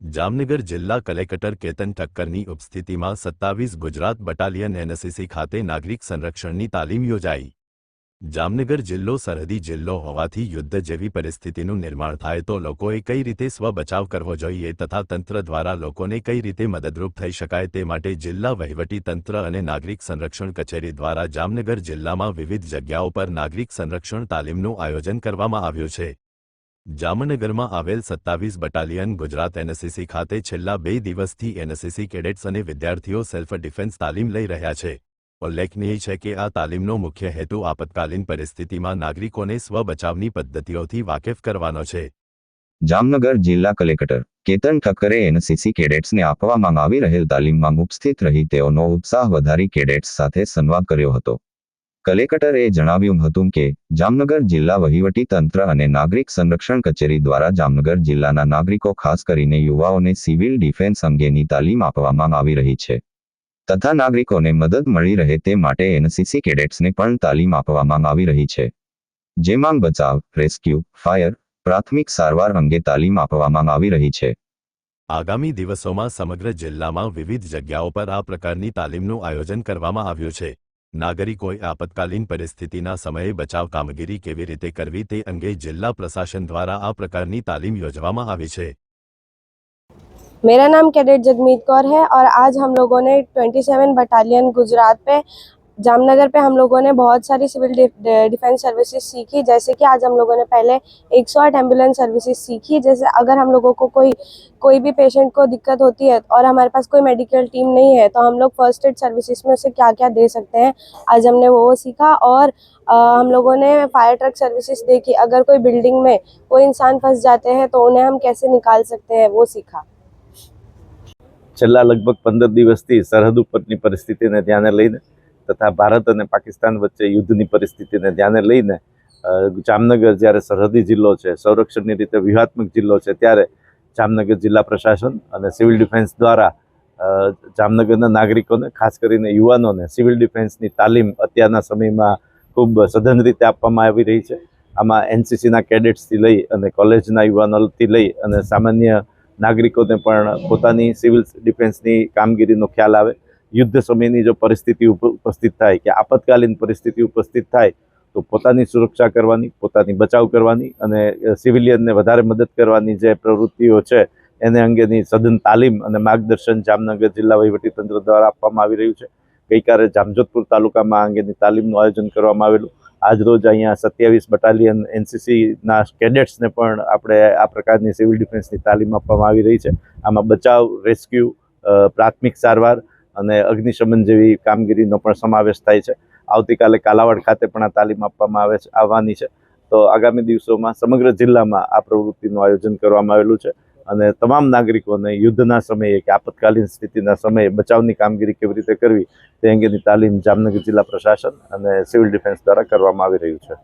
જામનગર જિલ્લા કલેક્ટર કેતન ઠક્કરની ઉપસ્થિતિમાં સત્તાવીસ ગુજરાત બટાલિયન એનએસએસી ખાતે નાગરિક સંરક્ષણની તાલીમ યોજાઈ. જામનગર જિલ્લો સરહદી જિલ્લો હોવાથી યુદ્ધ જેવી પરિસ્થિતિનું નિર્માણ થાય તો લોકોએ કઈ રીતે સ્વબચાવ કરવો જોઈએ તથા તંત્ર દ્વારા લોકોને કઈ રીતે મદદરૂપ થઈ શકાય તે માટે જિલ્લા વહીવટી તંત્ર અને નાગરિક સંરક્ષણ કચેરી દ્વારા જામનગર જિલ્લામાં વિવિધ જગ્યાઓ પર નાગરિક સંરક્ષણ તાલીમનું આયોજન કરવામાં આવ્યું છે. જામનગરમાં આવેલ સત્તાવીસ બટાલિયન ગુજરાત એનએસએસી ખાતે છેલ્લા બે દિવસથી એનએસએસી કેડેટ્સ અને વિદ્યાર્થીઓ સેલ્ફ ડિફેન્સ તાલીમ લઈ રહ્યા છે. ઉલ્લેખનીય છે કે આ તાલીમનો મુખ્ય હેતુ આપતકાલીન પરિસ્થિતિમાં નાગરિકોને સ્વબચાવની પદ્ધતિઓથી વાકેફ કરવાનો છે. જામનગર જિલ્લા કલેક્ટર કેતન ઠક્કરે એનસીસી કેડેટ્સને આપવામાં આવી રહેલ તાલીમમાં ઉપસ્થિત રહી તેઓનો ઉત્સાહ વધારી કેડેટ્સ સાથે સંવાદ કર્યો હતો. કલેક્ટરે જણાવ્યું હતું કે, જામનગર જિલ્લા વહીવટી તંત્ર અને નાગરિક સંરક્ષણ કચેરી દ્વારા જામનગર જિલ્લાના નાગરિકો ખાસ કરીને યુવાઓને સિવિલ ડિફેન્સ અંગેની તાલીમ આપવામાં આવી રહી છે. તથા નાગરિકોને મદદ મળી રહે તે માટે એનસીસી કેડેટ્સને પણ તાલીમ આપવામાં આવી રહી છે. જેમાં બચાવ, રેસ્ક્યુ, ફાયર, પ્રાથમિક સારવાર અંગે તાલીમ આપવામાં આવી રહી છે. આગામી દિવસોમાં સમગ્ર જિલ્લામાં વિવિધ જગ્યાઓ પર આ પ્રકારની તાલીમનું આયોજન કરવામાં આવ્યું છે. નાગરિકોએ આપતકાલીન પરિસ્થિતિના સમયે બચાવ કામગીરી કેવી રીતે કરવી તે અંગે જિલ્લા પ્રશાસન દ્વારા આ પ્રકારની તાલીમ યોજવામાં આવી છે मेरा नाम कैडेट जगमीत कौर है और आज हम लोगों ने 27 बटालियन गुजरात पे जामनगर पे हम लोगों ने बहुत सारी सिविल डिफेंस सर्विसेज सीखी जैसे कि आज हम लोगों ने पहले 108 एम्बुलेंस सर्विसेज सीखी जैसे अगर हम लोगों को कोई कोई भी पेशेंट को दिक्कत होती है और हमारे पास कोई मेडिकल टीम नहीं है तो हम लोग फर्स्ट एड सर्विसेज में उसे क्या क्या दे सकते हैं आज हमने वो सीखा और अ, हम लोगों ने फायर ट्रक सर्विसेज देखी अगर कोई बिल्डिंग में कोई इंसान फंस जाते हैं तो उन्हें हम कैसे निकाल सकते हैं वो सीखा છેલ્લા લગભગ પંદર દિવસથી સરહદ ઉપરની પરિસ્થિતિને ધ્યાને લઈને તથા ભારત અને પાકિસ્તાન વચ્ચે યુદ્ધની પરિસ્થિતિને ધ્યાને લઈને જામનગર જ્યારે સરહદી જિલ્લો છે, સંરક્ષણની રીતે વ્યૂહાત્મક જિલ્લો છે, ત્યારે જામનગર જિલ્લા પ્રશાસન અને સિવિલ ડિફેન્સ દ્વારા જામનગરના નાગરિકોને, ખાસ કરીને યુવાનોને સિવિલ ડિફેન્સની તાલીમ અત્યારના સમયમાં ખૂબ સઘન રીતે આપવામાં આવી રહી છે. આમાં એનસીસીના કેડેટ્સથી લઈ અને કોલેજના યુવાનોથી લઈ અને સામાન્ય નાગરિકોને પણ પોતાની સિવિલ ડિફેન્સની કામગીરીનો ખ્યાલ આવે. યુદ્ધ સમયની જો પરિસ્થિતિ ઉપ- ઉપસ્થિત થાય કે આપતકાલીન પરિસ્થિતિ ઉપસ્થિત થાય, તો પોતાની સુરક્ષા કરવાની, પોતાની બચાવ કરવાની અને સિવિલિયનને વધારે મદદ કરવાની જે પ્રવૃત્તિઓ છે, એને અંગેની સઘન તાલીમ અને માર્ગદર્શન જામનગર જિલ્લા વહીવટીતંત્ર દ્વારા આપવામાં આવી રહ્યું છે. ગઈકાલે જામજોધપુર તાલુકામાં અંગેની તાલીમનું આયોજન કરવામાં આવેલું. આજરોજ અહીંયા સત્યાવીસ બટાલિયન એનસીસીના કેડેટ્સને પણ આપણે આ પ્રકારની સિવિલ ડિફેન્સની તાલીમ આપવામાં આવી રહી છે. આમાં બચાવ, રેસ્ક્યુ પ્રાથમિક સારવાર અને અગ્નિશમન જેવી કામગીરીનો પણ સમાવેશ થાય છે. આવતીકાલે કાલાવાડ ખાતે પણ આ તાલીમ આપવામાં આવે છે, આવવાની છે. તો આગામી દિવસોમાં સમગ્ર જિલ્લામાં આ પ્રવૃત્તિનું આયોજન કરવામાં આવેલું છે અને તમામ નાગરિકોને યુદ્ધના સમયે કે આપતકાલીન સ્થિતિના સમયે બચાવની કામગીરી કેવી રીતે કરવી તે અંગેની તાલીમ જામનગર જિલ્લા પ્રશાસન અને સિવિલ ડિફેન્સ દ્વારા કરવામાં આવી રહ્યું છે.